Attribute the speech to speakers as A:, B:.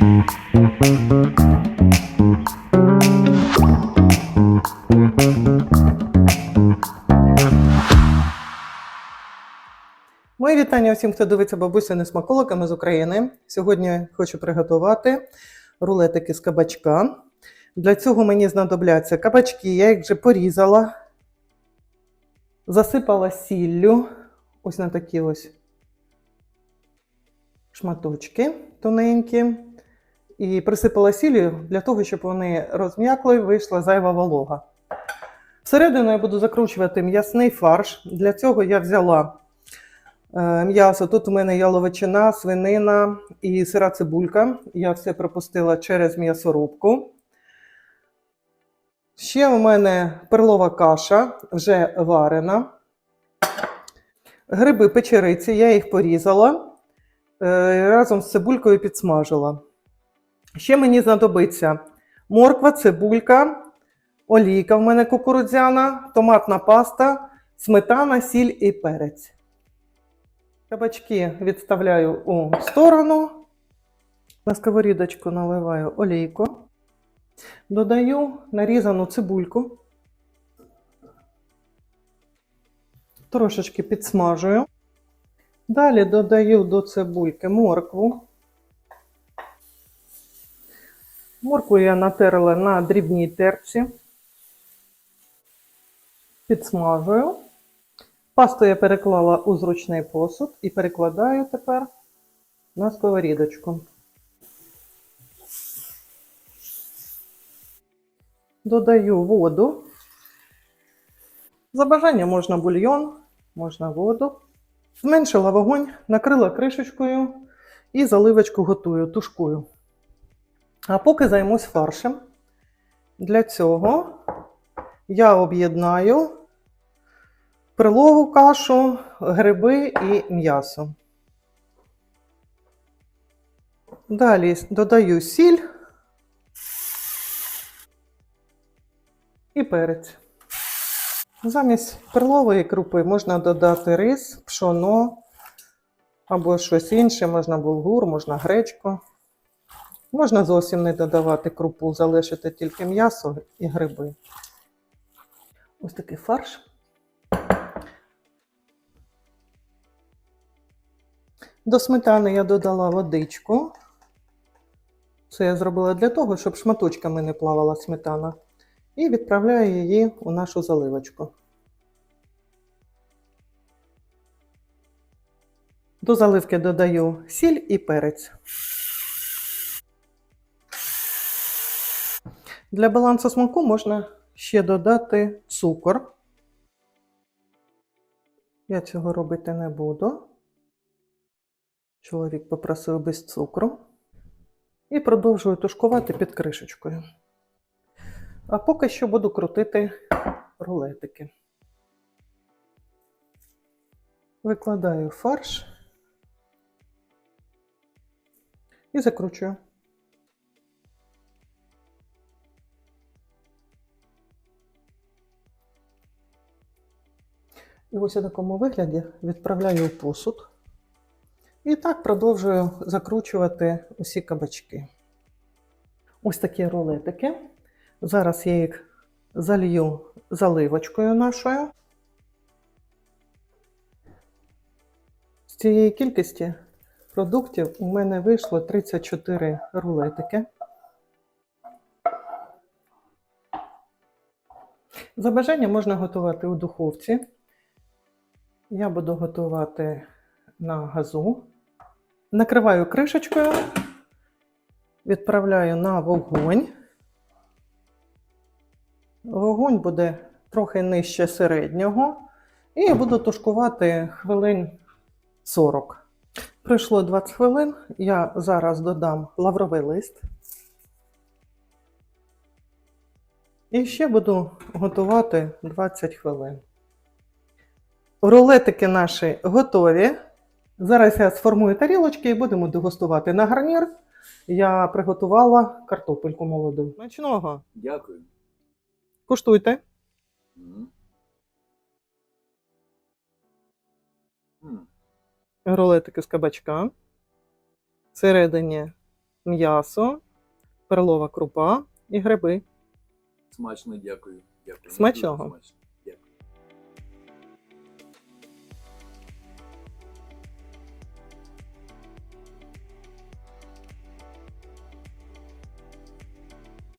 A: Мої вітання всім, хто дивиться бабусями смаколиками з України. Сьогодні хочу приготувати рулетики з кабачка. Для цього мені знадобляться кабачки, я їх вже порізала, засипала сіллю, ось на такі ось шматочки тоненькі. І присипала сіллю для того, щоб вони розм'якли, вийшла зайва волога. Всередину я буду закручувати м'ясний фарш. Для цього я взяла Е, М'ясо. Тут у мене яловичина, свинина і сира цибулька. Я все пропустила через м'ясорубку. Ще у мене перлова каша вже варена. Гриби печериці, я їх порізала. е, Разом з цибулькою підсмажила. Ще мені знадобиться морква, цибулька, олійка в мене кукурудзяна, томатна паста, сметана, сіль і перець. Кабачки відставляю у сторону. На сковорідочку наливаю олійку. Додаю нарізану цибульку. Трошечки підсмажую. Далі додаю до цибульки моркву. Моркву я натерла на дрібній терці. Підсмажую. Пасту я переклала у зручний посуд і перекладаю тепер на сковорідочку. Додаю воду. За бажанням можна бульйон, можна воду. Зменшила вогонь, накрила кришечкою і заливочку готую, тушкую. А поки займусь фаршем. Для цього я об'єднаю перлову кашу, гриби і м'ясо. Далі додаю сіль і перець. Замість перлової крупи можна додати рис, пшоно або щось інше, можна булгур, можна гречку. Можна зовсім не додавати крупу, залишити тільки м'ясо і гриби. Ось такий фарш. До сметани я додала водичку. Це я зробила для того, щоб шматочками не плавала сметана. І відправляю її у нашу заливочку. До заливки додаю сіль і перець. Для балансу смаку можна ще додати цукор. Я цього робити не буду. Чоловік попросив без цукру. І продовжую тушкувати під кришечкою. А поки що буду крутити рулетики. Викладаю фарш і закручую. І ось у такому вигляді відправляю у посуд. І так продовжую закручувати усі кабачки. Ось такі рулетики. Зараз я їх залью заливочкою нашою. З цієї кількості продуктів у мене вийшло 34 рулетики. За бажанням можна готувати у духовці. Я буду готувати на газу. Накриваю кришечкою, відправляю на вогонь. Вогонь буде трохи нижче середнього. І буду тушкувати хвилин 40. Пройшло 20 хвилин. Я зараз додам лавровий лист. І ще буду готувати 20 хвилин. Рулетики наші готові. Зараз я сформую тарілочки і будемо дегустувати на гарнір. Я приготувала картопельку молоду. Смачного.
B: Дякую.
A: Куштуйте.
B: М. М.
A: Рулетики з кабачка. Всередині м'ясо, перлова крупа і гриби.
B: Смачно, дякую. дякую.
A: Смачного.